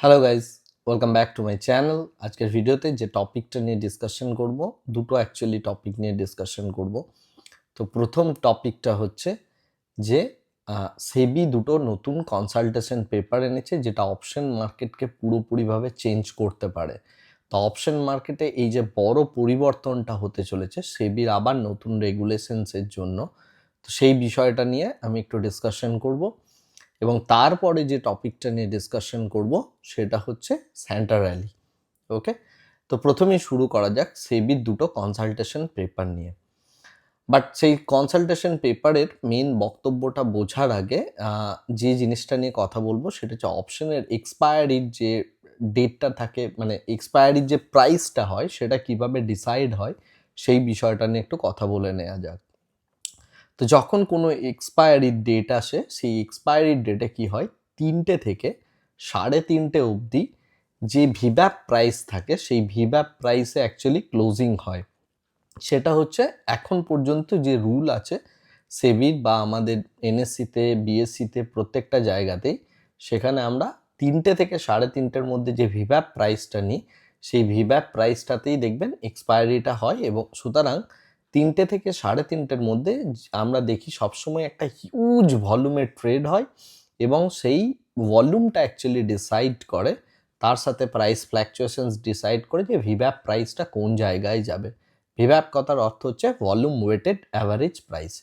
Hello guys welcome back to my channel আজকের ভিডিওতে যে টপিকটা নিয়ে ডিসকাশন করব, দুটো অ্যাকচুয়ালি টপিক নিয়ে ডিসকাশন করব। তো প্রথম টপিকটা হচ্ছে যে সেবি দুটো নতুন কনসালটেশন পেপার এনেছে যেটা অপশন মার্কেটকে পুরোপুরিভাবে চেঞ্জ করতে পারে। তো অপশন মার্কেটে এই যে বড় পরিবর্তনটা হতে চলেছে, সেবির আবার নতুন রেগুলেশনসের জন্য। তো সেই বিষয়টা নিয়ে আমি একটু ডিসকাশন করব। এবং তারপরে যে টপিকটা নিয়ে ডিসকাশন করব সেটা হচ্ছে স্যান্টা র্যালি ওকে তো প্রথমেই শুরু করা যাক সেবির দুটো কনসালটেশন পেপার নিয়ে। বাট সেই কনসালটেশন পেপারের মেন বক্তব্যটা বোঝার আগে যে জিনিসটা নিয়ে কথা বলব সেটা হচ্ছে অপশনের এক্সপায়ারির যে ডেটটা থাকে মানে এক্সপায়ারির যে প্রাইসটা হয় সেটা কীভাবে ডিসাইড হয় সেই বিষয়টা নিয়ে একটু কথা বলে নেওয়া যাক। তো যখন কোনো এক্সপায়ারি ডেট আসে, সেই এক্সপায়ারি ডেটে কি হয়? তিনটে থেকে সাড়ে তিনটে অবধি যে ভিভ্যাপ প্রাইস থাকে, সেই ভিভ্যাপ প্রাইসে অ্যাকচুয়ালি ক্লোজিং হয়। সেটা হচ্ছে এখন পর্যন্ত যে রুল আছে সেবির বা আমাদের এনএসসিতে বিএসসিতে প্রত্যেকটা জায়গাতেই, সেখানে আমরা তিনটে থেকে সাড়ে তিনটের মধ্যে যে ভিভ্যাপ প্রাইসটা নিই, সেই ভিভ্যাপ প্রাইসটাতেই দেখবেন এক্সপায়ারিটা হয় এবং সুতরাং তিনটে থেকে সাড়ে তিনটের মধ্যে আমরা দেখি সবসময় একটা হিউজ ভলিউমের ট্রেড হয় এবং সেই ভলিউমটা অ্যাকচুয়ালি ডিসাইড করে। তার সাথে প্রাইস ফ্ল্যাকচুয়েশনস ডিসাইড করে যে ভিভ্যাপ প্রাইসটা কোন জায়গায় যাবে। ভিভ্যাপ কথার অর্থ হচ্ছে ভলিউম ওয়েটেড অ্যাভারেজ প্রাইস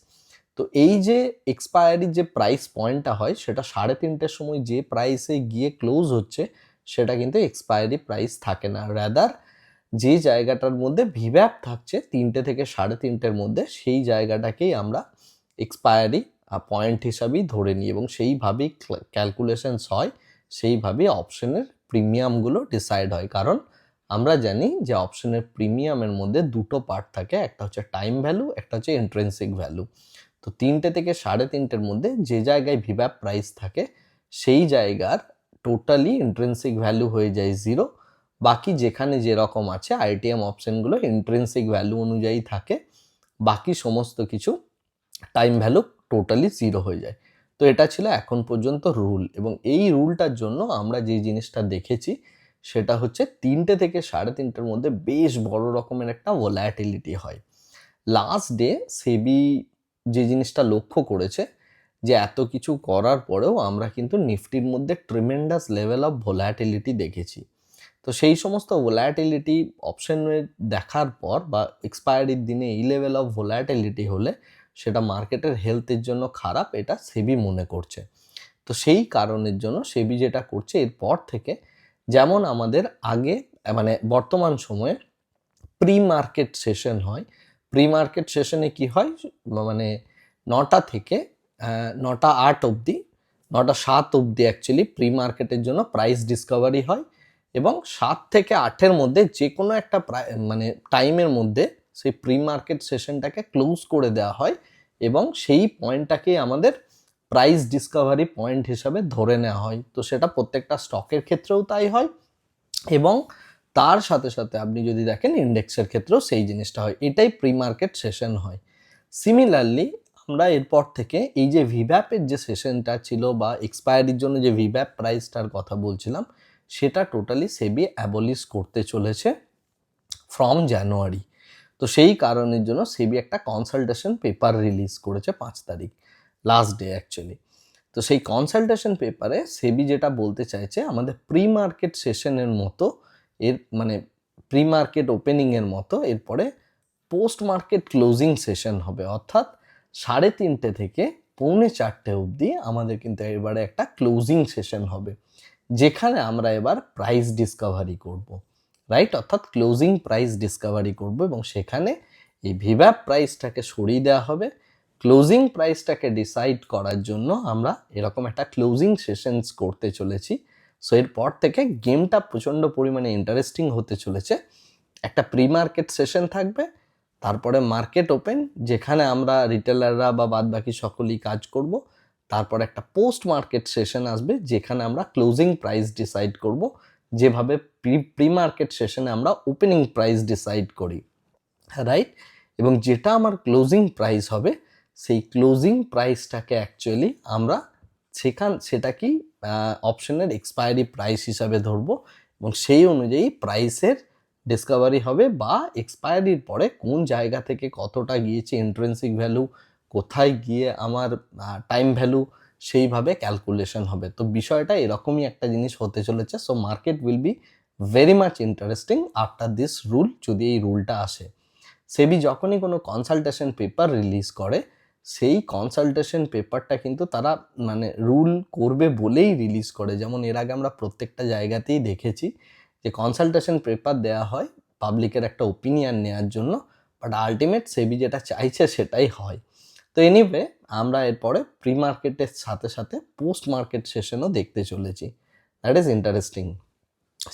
তো এই যে এক্সপায়ারি যে প্রাইস পয়েন্টটা হয়, সেটা সাড়ে তিনটের সময় যে প্রাইসে গিয়ে ক্লোজ হচ্ছে, সেটা কিন্তু এক্সপায়ারি প্রাইস থাকে না। রাদার যে জায়গাটার মধ্যে ভিভ্যাপ থাকছে তিনটে থেকে সাড়ে তিনটের মধ্যে, সেই জায়গাটাকেই আমরা এক্সপায়ারি পয়েন্ট হিসাবেই ধরে নিই এবং সেইভাবেই ক্যালকুলেশনস হয়, সেইভাবেই অপশনের প্রিমিয়ামগুলো ডিসাইড হয়। কারণ আমরা জানি যে অপশনের প্রিমিয়ামের মধ্যে দুটো পার্ট থাকে, একটা হচ্ছে টাইম ভ্যালু একটা হচ্ছে ইন্ট্রেন্সিক ভ্যালু তো তিনটে থেকে সাড়ে তিনটের মধ্যে যে জায়গায় ভিভ্যাপ প্রাইস থাকে, সেই জায়গার টোটালি ইন্ট্রেন্সিক ভ্যালু হয়ে যায় জিরো বাকি যেখানে যেরকম আছে আইটিএম অপশনগুলো ইন্ট্রেন্সিক ভ্যালু অনুযায়ী থাকে, বাকি সমস্ত কিছু টাইম ভ্যালু টোটালি জিরো হয়ে যায়। তো এটা ছিল এখন পর্যন্ত রুল এবং এই রুলটার জন্য আমরা যে জিনিসটা দেখেছি সেটা হচ্ছে তিনটে থেকে সাড়ে তিনটের মধ্যে বেশ বড় রকমের একটা ভোল্যাটিলিটি হয়। লাস্ট ডে সেবি যে জিনিসটা লক্ষ্য করেছে যে এত কিছু করার পরেও আমরা কিন্তু নিফটির মধ্যে ট্রিমেন্ডাস লেভেল অফ ভোল্যাটিলিটি দেখেছি। তো সেই সমস্ত ভোল্যাটিলিটি অপশনে দেখার পর বা এক্সপায়ারির দিনে এই লেভেল অফ ভোল্যাটিলিটি হলে সেটা মার্কেটের হেলথের জন্য খারাপ, এটা সেবি মনে করছে। তো সেই কারণের জন্য সেবি যেটা করছে, এরপর থেকে যেমন আমাদের আগে মানে বর্তমান সময়ে প্রি মার্কেট সেশন হয়। প্রি মার্কেট সেশনে কি হয়? মানে নটা থেকে নটা আট অবধি, নটা সাত অবধি অ্যাকচুয়ালি প্রি মার্কেটের জন্য প্রাইস ডিসকভারি হয়। এবং সাত থেকে আটের মধ্যে যে কোনো একটা মানে টাইমের মধ্যে সেই প্রি মার্কেট সেশনটাকে ক্লোজ করে দেওয়া হয় এবং সেই পয়েন্টটাকে আমাদের প্রাইস ডিসকভারি পয়েন্ট হিসাবে ধরে নেওয়া হয়। তো সেটা প্রত্যেকটা স্টকের ক্ষেত্রেও তাই হয় এবং তার সাথে সাথে আপনি যদি দেখেন ইন্ডেক্সের ক্ষেত্রেও সেই জিনিসটা হয়। এটাই প্রি মার্কেট সেশন হয়। সিমিলারলি আমরা এরপর থেকে এই যে ভিভ্যাপের যে সেশনটা ছিল বা এক্সপায়ারির জন্য যে ভিভ্যাপ প্রাইসটার কথা বলছিলাম সেটা টোটালি সেবি অ্যাবলিশ করতে চলেছে ফ্রম জানুয়ারি তো সেই কারণের জন্য সেবি একটা কনসালটেশন পেপার রিলিজ করেছে পাঁচ তারিখ লাস্ট ডে অ্যাকচুয়ালি তো সেই কনসালটেশন পেপারে সেবি যেটা বলতে চাইছে, আমাদের প্রি মার্কেট সেশনের মতো, এর মানে প্রি মার্কেট ওপেনিংয়ের মতো, এরপরে পোস্ট মার্কেট ক্লোজিং সেশন হবে। অর্থাৎ সাড়ে তিনটে থেকে পৌনে চারটে অবধি আমাদের কিন্তু এবারে একটা ক্লোজিং সেশন হবে। যেখানে আমরা এবার প্রাইস ডিসকভারি করব রাইট অর্থাৎ ক্লোজিং প্রাইস ডিসকভারি করব এবং সেখানে এই ভিভ্যাপ প্রাইসটাকে সরিয়ে দেওয়া হবে। ক্লোজিং প্রাইসটাকে ডিসাইড করার জন্য আমরা এরকম একটা ক্লোজিং সেশনস করতে চলেছি। সো এরপর থেকে গেমটা প্রচণ্ড পরিমাণে ইন্টারেস্টিং হতে চলেছে। একটা প্রি মার্কেট সেশন থাকবে, তারপরে মার্কেট ওপেন যেখানে আমরা রিটেলাররা বা বাদ বাকি সকলেই কাজ করব। তারপর একটা পোস্ট মার্কেট সেশন আসবে, যেখানে আমরা ক্লোজিং প্রাইস ডিসাইড করব। যেভাবে প্রি প্রি মার্কেট সেশনে আমরা ওপেনিং প্রাইস ডিসাইড করি রাইট এবং যেটা আমার ক্লোজিং প্রাইস হবে, সেই ক্লোজিং প্রাইসটাকে অ্যাকচুয়ালি আমরা সেখান, সেটা কি অপশনের এক্সপায়ারি প্রাইস হিসাবে ধরবো এবং সেই অনুযায়ী প্রাইসের ডিসকাভারি হবে বা এক্সপায়ারির পরে কোন জায়গা থেকে কতটা গিয়েছে ইন্ট্রেন্সিক ভ্যালু কোথায় গিয়ে আমার টাইম ভ্যালু সেইভাবে ক্যালকুলেশন হবে। তো বিষয়টা এরকমই একটা জিনিস হতে চলেছে। So market will be very much interesting after this rule যদি এই রুলটা আসে। সেবি যখনই কোনো কনসালটেশন পেপার রিলিজ করে, সেই কনসালটেশন পেপারটা কিন্তু তারা মানে রুল করবে বলেই রিলিজ করে। যেমন এর আগে আমরা প্রত্যেকটা জায়গাতেই দেখেছি যে কনসালটেশন পেপার দেওয়া হয় পাবলিকের একটা ওপিনিয়ন নেওয়ার জন্য বাট আলটিমেট সেবি যেটা চাইছে সেটাই হয়। তো এনিওয়ে আমরা এরপরে প্রি মার্কেটের সাথে সাথে পোস্ট মার্কেট সেশনও দেখতে চলেছি। দ্যাট ইজ ইন্টারেস্টিং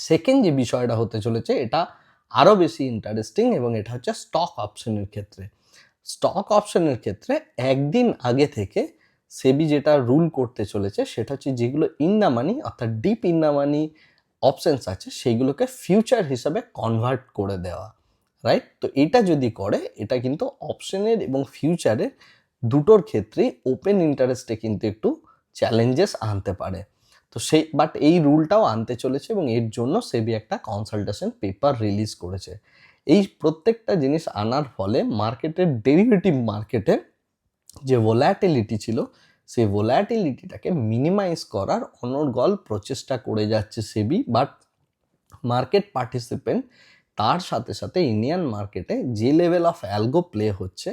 সেকেন্ড যে বিষয়টা হতে চলেছে, এটা আরও বেশি ইন্টারেস্টিং এবং এটা হচ্ছে স্টক অপশনের ক্ষেত্রে। স্টক অপশনের ক্ষেত্রে একদিন আগে থেকে সেবি যেটা রুল করতে চলেছে, সেটা হচ্ছে যেগুলো ইন দ্য মানি অর্থাৎ deep in the money options আছে সেইগুলোকে ফিউচার হিসাবে কনভার্ট করে দেওয়া। রাইট তো এটা যদি করে, এটা কিন্তু অপশনের এবং ফিউচারের দুটোর ক্ষেত্রেই ওপেন ইন্টারেস্টে কিন্তু একটু চ্যালেঞ্জেস আনতে পারে। তো সেই বাট এই রুলটাও আনতে চলেছে এবং এর জন্য সেবি একটা কনসালটেশন পেপার রিলিজ করেছে। এই প্রত্যেকটা জিনিস আনার ফলে মার্কেটের ডেরিভেটিভ মার্কেটে যে ভোল্যাটিলিটি ছিল, সেই ভোল্যাটিলিটিটাকে মিনিমাইজ করার অনর্গল প্রচেষ্টা করে যাচ্ছে সেবি বাট মার্কেট পার্টিসিপেন্ট তার সাথে সাথে ইন্ডিয়ান মার্কেটে যে লেভেল অফ অ্যালগো প্লে হচ্ছে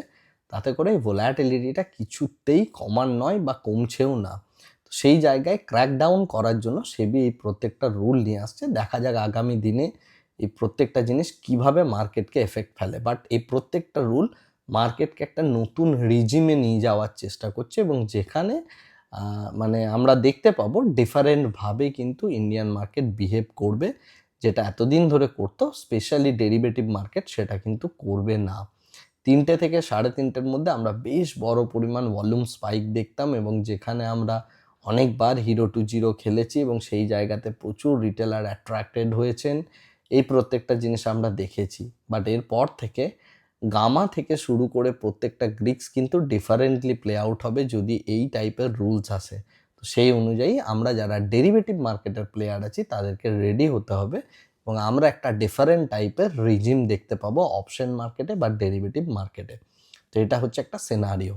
তাতে করে ভোল্যাটিলিটিটা কিছুতেই কমার নয় বা কমছেও না। তো সেই জায়গায় ক্র্যাকডাউন করার জন্য সেবি এই প্রত্যেকটা রুল নিয়ে আসছে। দেখা যাক আগামী দিনে এই প্রত্যেকটা জিনিস কীভাবে মার্কেটকে এফেক্ট ফেলে। বাট এই প্রত্যেকটা রুল মার্কেটকে একটা নতুন রিজিমে নিয়ে যাওয়ার চেষ্টা করছে এবং যেখানে মানে আমরা দেখতে পাবো ডিফারেন্টভাবে কিন্তু ইন্ডিয়ান মার্কেট বিহেভ করবে। যেটা এতদিন ধরে করতো স্পেশালি ডেরিভেটিভ মার্কেট সেটা কিন্তু করবে না। তিনটে থেকে সাড়ে তিনটের মধ্যে আমরা বেশ বড় পরিমাণ ভলিউম স্পাইক দেখতাম এবং যেখানে আমরা অনেকবার হিরো টু জিরো খেলেছি এবং সেই জায়গাতে প্রচুর রিটেলার অ্যাট্রাক্টেড হয়েছেন। এই প্রত্যেকটা জিনিস আমরা দেখেছি। বাট এরপর থেকে গামা থেকে শুরু করে প্রত্যেকটা গ্রিক্স কিন্তু ডিফারেন্টলি প্লে আউট হবে যদি এই টাইপের রুলস আসে। তো সেই অনুযায়ী আমরা যারা ডেরিভেটিভ মার্কেটের প্লেয়ার আছি, তাদেরকে রেডি হতে হবে এবং আমরা একটা ডিফারেন্ট টাইপের রিজিম দেখতে পাবো অপশন মার্কেটে বা ডেরিভেটিভ মার্কেটে তো এটা হচ্ছে একটা সেনারিও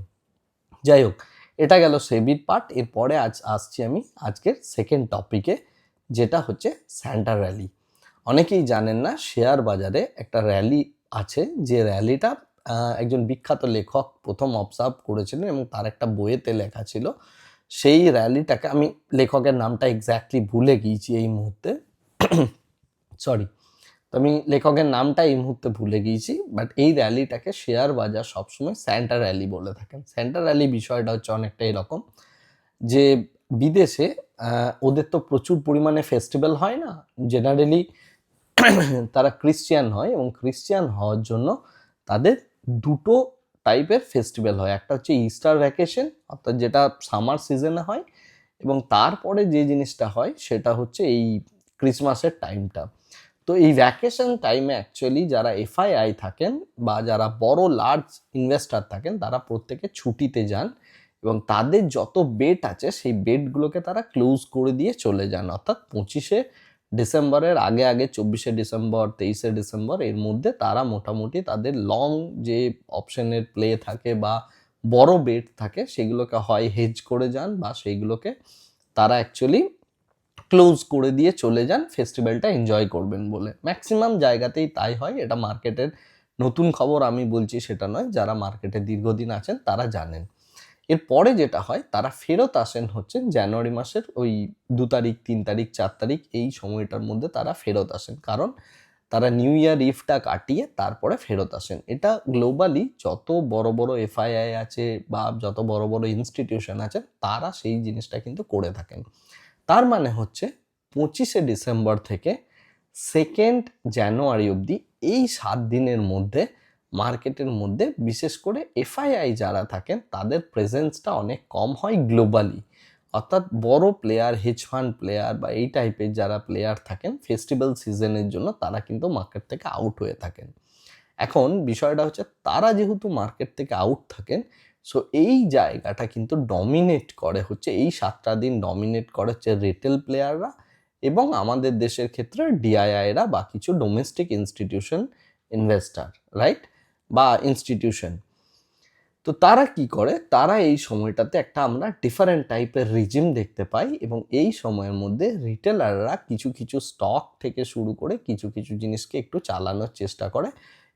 যাই হোক, এটা গেল সেবির পার্ট এরপরে আজ আসছি আমি আজকের সেকেন্ড টপিকে যেটা হচ্ছে স্যান্টা র্যালি অনেকেই জানেন না শেয়ার বাজারে একটা র্যালি আছে, যে র্যালিটা একজন বিখ্যাত লেখক প্রথম অবজার্ভ করেছিলেন এবং তার একটা বইয়েতে লেখা ছিল। সেই র্যালিটাকে আমি লেখকের নামটা এক্স্যাক্টলি ভুলে গিয়েছি এই মুহূর্তে। সরি তো আমি লেখকের নামটা এই মুহূর্তে ভুলে গিয়েছি বাট এই র্যালিটাকে শেয়ার বাজার সবসময় স্যান্টা র্যালি বলে থাকেন। স্যান্টা র্যালি বিষয়টা হচ্ছে অনেকটা এরকম যে বিদেশে ওদের তো প্রচুর পরিমাণে ফেস্টিভ্যাল হয় না। জেনারেলি তারা ক্রিশ্চিয়ান হয় এবং ক্রিশ্চিয়ান হওয়ার জন্য তাদের দুটো টাইপের ফেস্টিভ্যাল হয়। একটা হচ্ছে ইস্টার ভ্যাকেশন অর্থাৎ যেটা সামার সিজনে হয়, এবং তারপরে যে জিনিসটা হয়, সেটা হচ্ছে এই ক্রিসমাসের টাইমটা তো এই ভ্যাকেশন টাইমে অ্যাকচুয়ালি যারা এফআইআই থাকেন বা যারা বড় লার্জ ইনভেস্টার থাকেন, তারা প্রত্যেকে ছুটিতে যান এবং তাদের যত বেট আছে, সেই বেটগুলোকে তারা ক্লোজ করে দিয়ে চলে যান। অর্থাৎ পঁচিশে ডিসেম্বরের আগে আগে, চব্বিশে ডিসেম্বর, তেইশে ডিসেম্বর, এর মধ্যে তারা মোটামুটি তাদের লং যে অপশনের প্লে থাকে বা বড় বেট থাকে, সেগুলোকে হয় হেজ করে যান বা সেইগুলোকে তারা অ্যাকচুয়ালি ক্লোজ করে দিয়ে চলে যান ফেস্টিভ্যালটা এনজয় করবেন বলে। ম্যাক্সিমাম জায়গাতেই তাই হয়, এটা মার্কেটের নতুন খবর আমি বলছি সেটা নয়, যারা মার্কেটে দীর্ঘদিন আছেন তারা জানেন। এরপরে যেটা হয়, তারা ফেরত আসেন হচ্ছেন জানুয়ারি মাসের ওই দু তারিখ, তিন তারিখ, চার তারিখ, এই সময়টার মধ্যে তারা ফেরত আসেন। কারণ তারা নিউ ইয়ার ইফটা কাটিয়ে তারপরে ফেরত আসেন। এটা গ্লোবালি যত বড় বড় এফআইআই আছে বা যত বড় বড় ইনস্টিটিউশন আছে, তারা সেই জিনিসটা কিন্তু করে থাকেন। তার মানে হচ্ছে পঁচিশে ডিসেম্বর থেকে সেকেন্ড জানুয়ারি অবধি এই সাত দিনের মধ্যে মার্কেটের মধ্যে বিশেষ করে এফআইআই যারা থাকেন, তাদের প্রেজেন্সটা অনেক কম হয় গ্লোবালি অর্থাৎ বড় প্লেয়ার হেজ ফান্ড প্লেয়ার বা এই টাইপের যারা প্লেয়ার থাকেন ফেস্টিভ্যাল সিজনের জন্য তারা কিন্তু মার্কেট থেকে আউট হয়ে থাকেন। এখন বিষয়টা হচ্ছে, তারা যেহেতু মার্কেট থেকে আউট থাকেন সো এই জায়গাটা কিন্তু ডমিনেট করে হচ্ছে, এই সাতটা দিন ডমিনেট করে হচ্ছে রিটেল প্লেয়াররা এবং আমাদের দেশের ক্ষেত্রে ডিআইআইরা বা কিছু ডোমেস্টিক ইনস্টিটিউশন ইনভেস্টার রাইট বা ইনস্টিটিউশন তো তারা কি করে? তারা এই সময়টাতে একটা আমরা ডিফারেন্ট টাইপের রিজিম দেখতে পাই এবং এই সময়ের মধ্যে রিটেলাররা কিছু কিছু স্টক থেকে শুরু করে কিছু কিছু জিনিসকে একটু চালানোর চেষ্টা করে।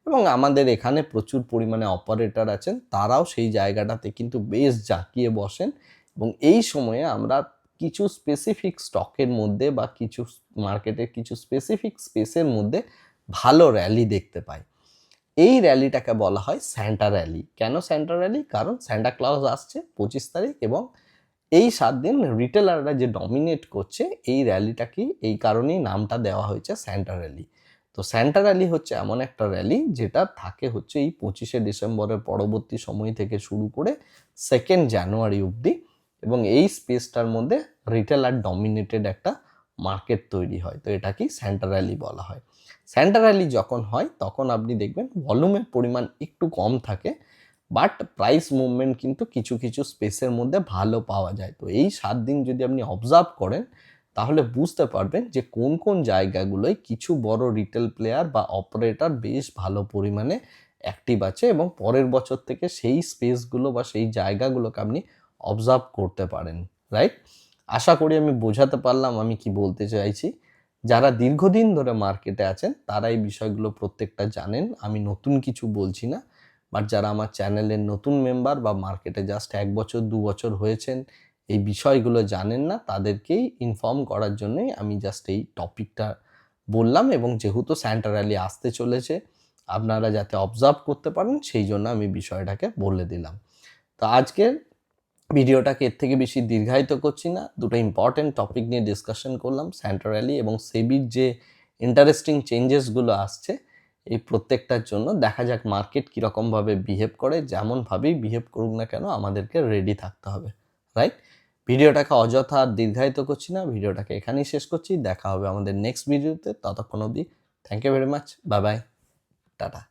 এবং আমাদের এখানে প্রচুর পরিমাণে অপারেটর আছেন, তারাও সেই জায়গাটাতে কিন্তু বেশ জাঁকিয়ে বসেন এবং এই সময়ে আমরা কিছু স্পেসিফিক স্টকের মধ্যে বা কিছু মার্কেটের কিছু স্পেসিফিক স্পেসের মধ্যে ভালো র্যালি দেখতে পাই। এই র্যালিটাকে বলা হয় স্যান্টা র্যালি কেন স্যান্টা র্যালি কারণ স্যান্টা ক্লজ আসছে পঁচিশ তারিখ এবং এই সাত দিন রিটেলাররা যে ডমিনেট করছে, এই র্যালিটাকে এই কারণেই নামটা দেওয়া হয়েছে স্যান্টা র্যালি তো স্যান্টা র্যালি হচ্ছে এমন একটা র্যালি যেটা থাকে হচ্ছে এই পঁচিশে ডিসেম্বরের পরবর্তী সময় থেকে শুরু করে সেকেন্ড জানুয়ারি অবধি এবং এই স্পেসটার মধ্যে রিটেল আর ডমিনেটেড একটা মার্কেট তৈরি হয়। তো এটাকেই স্যান্টা র্যালি বলা হয়। স্যান্টা র্যালি যখন হয়, তখন আপনি দেখবেন ভলিউমের পরিমাণ একটু কম থাকে বাট প্রাইস মুভমেন্ট কিন্তু কিছু কিছু স্পেসের মধ্যে ভালো পাওয়া যায়। তো এই সাত দিন যদি আপনি অবজার্ভ করেন তাহলে বুঝতে পারবেন যে কোন কোন জায়গাগুলোয় কিছু বড় রিটেল প্লেয়ার বা অপারেটর বেশ ভালো পরিমাণে অ্যাক্টিভ আছে এবং পরের বছর থেকে সেই স্পেসগুলো বা সেই জায়গাগুলোকে আপনি অবজার্ভ করতে পারেন রাইট আশা করি আমি বোঝাতে পারলাম, আমি কি বলতে চাইছি। যারা দীর্ঘদিন ধরে মার্কেটে আছেন, তারা এই বিষয়গুলো প্রত্যেকটা জানেন, আমি নতুন কিছু বলছি না। বাট যারা আমার চ্যানেলের নতুন মেম্বার বা মার্কেটে জাস্ট এক বছর, দু বছর হয়েছেন এই বিষয়গুলো জানেন না, তাদেরকেই ইনফর্ম করার জন্যই আমি জাস্ট এই টপিকটা বললাম এবং যেহেতু স্যান্টা র্যালি আসতে চলেছে, আপনারা যাতে অবজার্ভ করতে পারেন, সেই জন্য আমি বিষয়টাকে বলে দিলাম। তো আজকের ভিডিওটাকে এর থেকে বেশি দীর্ঘায়িত করছি না, দুটো ইম্পর্টেন্ট টপিক নিয়ে ডিসকাশন করলাম স্যান্টা র্যালি এবং সেবির যে ইন্টারেস্টিং চেঞ্জেসগুলো আসছে, এই প্রত্যেকটার জন্য দেখা যাক মার্কেট কীরকমভাবে বিহেভ করে, যেমনভাবেই বিহেভ করুক না কেন, আমাদেরকে রেডি থাকতে হবে রাইট ভিডিওটাকে অযথা দীর্ঘায়িত করছি না, ভিডিওটাকে এখানেই শেষ করছি। দেখা হবে আমাদের নেক্সট ভিডিওতে ততক্ষণ অবধি thank you very much bye bye tata.